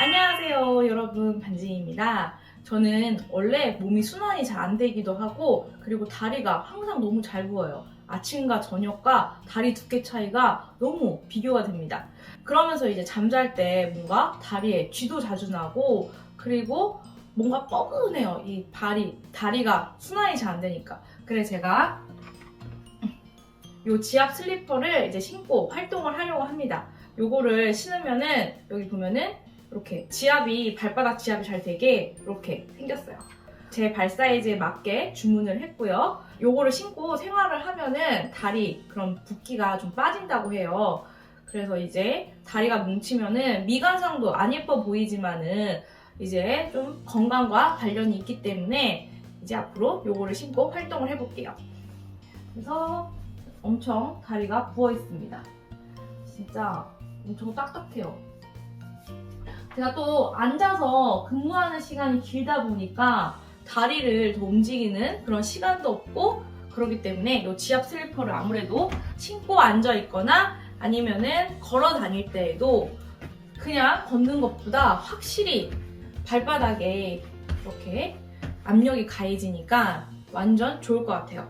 안녕하세요, 여러분. 반지입니다. 저는 원래 몸이 순환이 잘 안 되기도 하고, 그리고 다리가 항상 너무 잘 부어요. 아침과 저녁과 다리 두께 차이가 너무 비교가 됩니다. 그러면서 이제 잠잘 때 뭔가 다리에 쥐도 자주 나고, 그리고 뭔가 뻐근해요. 이 발이, 다리가 순환이 잘 안 되니까. 그래서 제가 요 지압 슬리퍼를 이제 신고 활동을 하려고 합니다. 요거를 신으면은 여기 보면은 이렇게 지압이 발바닥 지압이 잘 되게 이렇게 생겼어요. 제 발 사이즈에 맞게 주문을 했고요. 요거를 신고 생활을 하면은 다리 그런 붓기가 좀 빠진다고 해요. 그래서 이제 다리가 뭉치면은 미간상도 안 예뻐 보이지만은 이제 좀 건강과 관련이 있기 때문에 이제 앞으로 요거를 신고 활동을 해볼게요. 그래서 엄청 다리가 부어 있습니다. 진짜 엄청 딱딱해요. 제가 또 앉아서 근무하는 시간이 길다 보니까 다리를 더 움직이는 그런 시간도 없고 그렇기 때문에 이 지압 슬리퍼를 아무래도 신고 앉아 있거나 아니면은 걸어 다닐 때에도 그냥 걷는 것보다 확실히 발바닥에 이렇게 압력이 가해지니까 완전 좋을 것 같아요.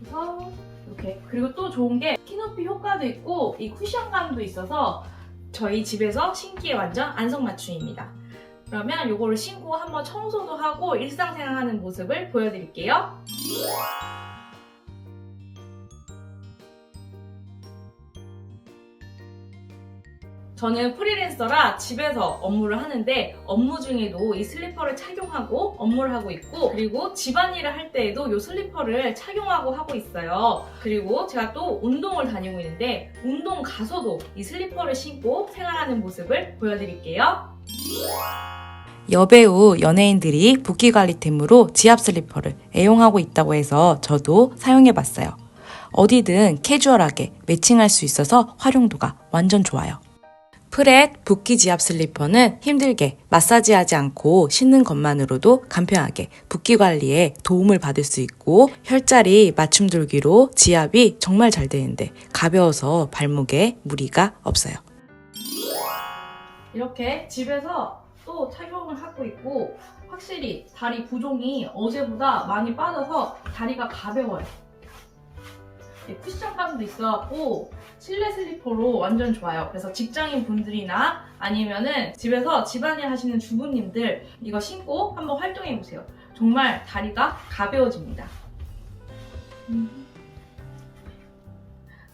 그래서 이렇게 그리고 또 좋은 게 키높이 효과도 있고 이 쿠션감도 있어서 저희 집에서 신기에 완전 안성맞춤입니다. 그러면 이거를 신고 한번 청소도 하고 일상생활하는 모습을 보여드릴게요. 저는 프리랜서라 집에서 업무를 하는데 업무 중에도 이 슬리퍼를 착용하고 업무를 하고 있고 그리고 집안일을 할 때에도 이 슬리퍼를 착용하고 하고 있어요. 그리고 제가 또 운동을 다니고 있는데 운동 가서도 이 슬리퍼를 신고 생활하는 모습을 보여드릴게요. 여배우 연예인들이 붓기 관리템으로 지압 슬리퍼를 애용하고 있다고 해서 저도 사용해 봤어요. 어디든 캐주얼하게 매칭할 수 있어서 활용도가 완전 좋아요. 프렛 붓기 지압 슬리퍼는 힘들게 마사지하지 않고 신는 것만으로도 간편하게 붓기 관리에 도움을 받을 수 있고 혈자리 맞춤 돌기로 지압이 정말 잘 되는데 가벼워서 발목에 무리가 없어요. 이렇게 집에서 또 착용을 하고 있고 확실히 다리 부종이 어제보다 많이 빠져서 다리가 가벼워요. 네, 쿠션감도 있어갖고 실내 슬리퍼로 완전 좋아요. 그래서 직장인 분들이나 아니면은 집에서 집안일 하시는 주부님들 이거 신고 한번 활동해 보세요. 정말 다리가 가벼워집니다. 음.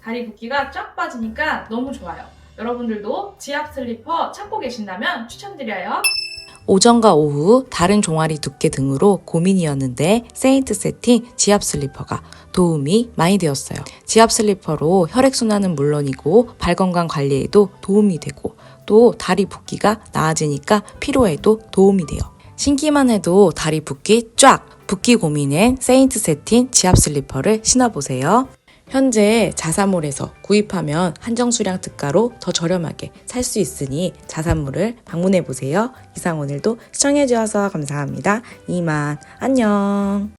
다리 붓기가 쫙 빠지니까 너무 좋아요. 여러분들도 지압 슬리퍼 찾고 계신다면 추천드려요. 오전과 오후 다른 종아리 두께 등으로 고민이었는데 세인트 세팅 지압 슬리퍼가 도움이 많이 되었어요. 지압 슬리퍼로 혈액순환은 물론이고 발 건강 관리에도 도움이 되고 또 다리 붓기가 나아지니까 피로에도 도움이 돼요. 신기만 해도 다리 붓기 쫙! 붓기 고민엔 세인트 세틴 지압 슬리퍼를 신어보세요. 현재 자사몰에서 구입하면 한정 수량 특가로 더 저렴하게 살 수 있으니 자사몰을 방문해 보세요. 이상 오늘도 시청해 주셔서 감사합니다. 이만 안녕.